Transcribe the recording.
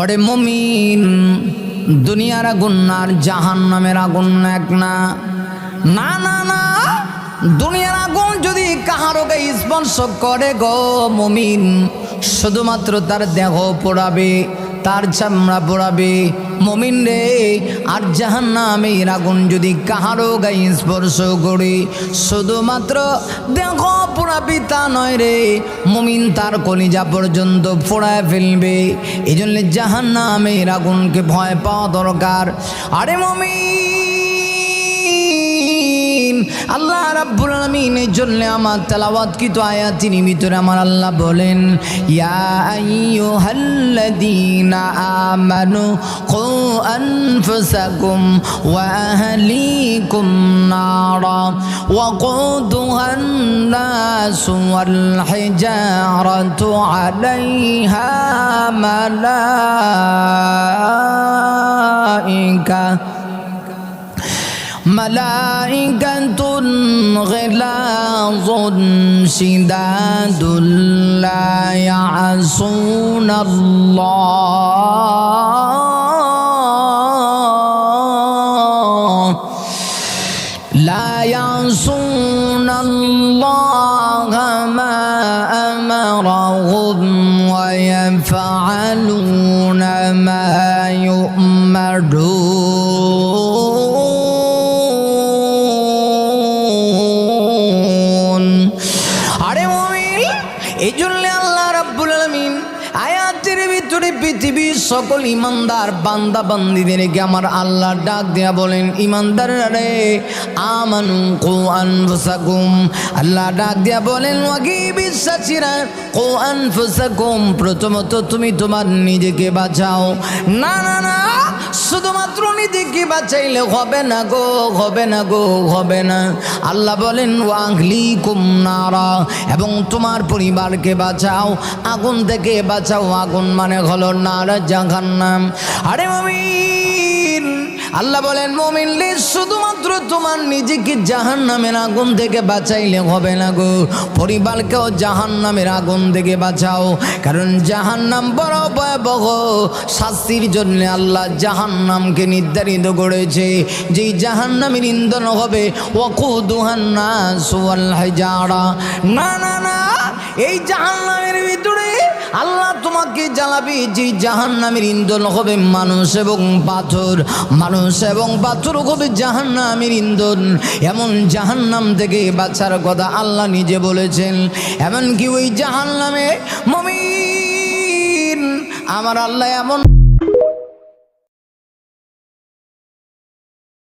ওরে মমিন। দুনিয়ার আগুন আর জাহান নামের আগুন এক না। না না না, দুনিয়ার আগুন যদি কাহারকে স্পর্শ করে গো মমিন, শুধুমাত্র তার দেহ পোড়াবে। তার চামড়া পোড়াবে। মমিন রে, আর জাহান নামের আগুন যদি কাহারও গায়ে স্পর্শ করে, শুধুমাত্র দেখো পোড়াবি তা নয় রে, মমিন তার কলিজা পর্যন্ত পোড়ায় ফেলবে। এই জন্য জাহান নামের আগুনকে ভয় পাওয়া দরকার। আরে মমিন! আল্লাহ রাব্বুল আলামিন এই জন্য আমার তেলাওয়াত কিন্তু আয়াতিনি ভিতরে আমার আল্লাহ বলেন ইয়া আইয়ুহাল্লাযীনা আমানু কু আনফুসাকুম ওয়া আহলিকুম নারা ওয়া কুদুহান নাস ওয়াল হিজারাতু আলাইহা মালাইকা ملائكة غلاظ شداد لا يعصون الله. لا يعصون الله ما أمرهم ويفعلون ما يؤمرون. রাব্বুল আলমিন আয়াতের ভিতরে পৃথিবীর সকল ইমানদার বান্দা বান্দিদেরকে আমার আল্লাহ ডাক দেয়া বলেন ইমানদার রে, আমানু কো আনফুসাকুম। আল্লাহ ডাক দেয়া বলেন, ওয়াগি বিশ্বাসীরা, কো আনফুসাকুম, প্রথমত তুমি তোমার নিজেকে বাঁচাও। না না না শুধুমাত্র নিজেকে বাঁচাইলে হবে না গো, হবে না গো, হবে না। আল্লাহ বলেন ওয়াংলি কুমনারা এবং তোমার পরিবারকে বাঁচাও। আগুন থেকে বাঁচাও। আগুন মানে হলো নারা জাহান্নাম। আরে মমিন! আল্লাহ বলেন মমিনলে শুধুমাত্র তোমার নিজেকে জাহান নামের আগুন থেকে বাঁচাইলে হবে না গো। পরিবারকেও জাহান নামের আগুন থেকে বাঁচাও। কারণ জাহান নাম বড় ভয়াবহ। শাস্তির জন্য আল্লাহ জাহান নামকে নির্ধারিত করেছে। যেই জাহান নামের ইন্ধন হবে ওকুদুহান্না সুয়াল হাজারা। না না না, এই জাহান নামের ভিতরে আল্লাহ তোমাকে জ্বালাবি যে জাহান নামের ইন্ধন হবে মানুষ এবং পাথর, মানুষ এবং পাথর হবে জাহান নামের ইন্ধন এমন জাহান নাম থেকে বাচ্চার কথা আল্লাহ নিজে বলেছেন। এমনকি ওই জাহান নামে মমিন, আমার আল্লাহ এমন